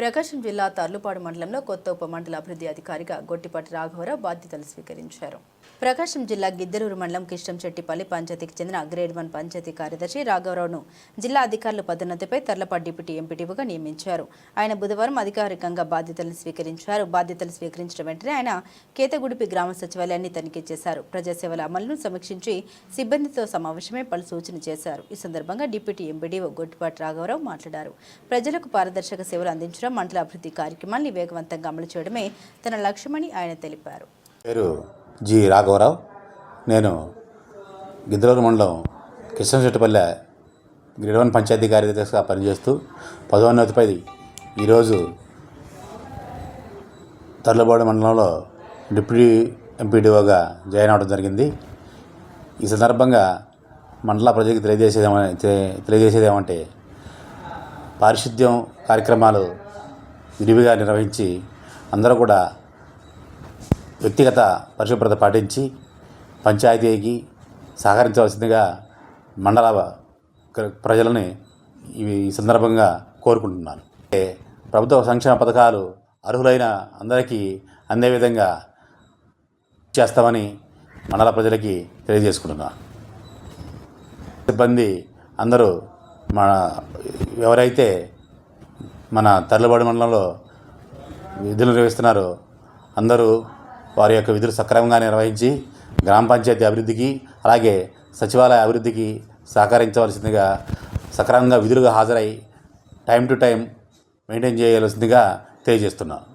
ప్రకాశం జిల్లా తర్లుపాడు మండలంలో కొత్త ఉపమండల అభివృద్ధి అధికారిగా గొట్టిపాటి రాఘవరావు బాధ్యతలు స్వీకరించారు. ప్రకాశం జిల్లా గిద్దలూరు మండలం కిష్టంచెట్టిపల్లి పంచాయతీకి చెందిన గ్రేడ్ వన్ పంచాయతీ కార్యదర్శి రాఘవరావును జిల్లా అధికారుల పదోన్నతిపై తర్లపాడు డిప్యూటీ ఎంపీటీఓగా నియమించారు. ఆయన బుధవారం అధికారికంగా బాధ్యతలను స్వీకరించారు. బాధ్యతలు స్వీకరించిన వెంటనే ఆయన కేతగుడిపి గ్రామ సచివాలయాన్ని తనిఖీ చేశారు. ప్రజాసేవల అమలును సమీక్షించి సిబ్బందితో సమావేశమై పలు సూచన చేశారు. ఈ సందర్భంగా డిప్యూటీ ఎంపీడీఓ గొట్టిపాటి రాఘవరావు మాట్లాడారు. ప్రజలకు పారదర్శక సేవలు అందించడం మండల అభివృద్ధి కార్యక్రమాన్ని వేగవంతంగా అమలు చేయడమే తన లక్ష్యమని ఆయన తెలిపారు. పేరు జి రాఘవరావు. నేను గిద్దలూరు మండలం కిషన్శెట్టిపల్లె గ్రేడ్ వన్ పంచాయతీ కార్యదర్శిగా పనిచేస్తూ పదోన్నతిపై ఈరోజు తర్లబాడు మండలంలో డిప్యూటీ ఎంపీడీఓగా జాయిన్ అవడం జరిగింది. ఈ సందర్భంగా మండల ప్రజలకు తెలియజేసేదేమని తెలియజేసేదేమంటే పారిశుద్ధ్యం కార్యక్రమాలు విరివిగా నిర్వహించి అందరూ కూడా వ్యక్తిగత పరిశుభ్రత పాటించి పంచాయతీకి సహకరించవలసిందిగా మండల ప్రజలని ఇవి ఈ సందర్భంగా కోరుకుంటున్నాను. అంటే ప్రభుత్వ సంక్షేమ పథకాలు అర్హులైన అందరికీ అందే విధంగా చేస్తామని మండల ప్రజలకి తెలియజేసుకుంటున్నాను సిబ్బంది అందరూ మన ఎవరైతే మన తర్లుబాడు మండలంలో విధులు నిర్వహిస్తున్నారు. అందరూ వారి యొక్క విధులు సక్రమంగా నిర్వహించి గ్రామ పంచాయతీ అభివృద్ధికి అలాగే సచివాలయ అభివృద్ధికి సహకరించవలసిందిగా సక్రమంగా విధులుగా హాజరై టైం టు టైం మెయింటైన్ చేయవలసిందిగా తెలియజేస్తున్నాను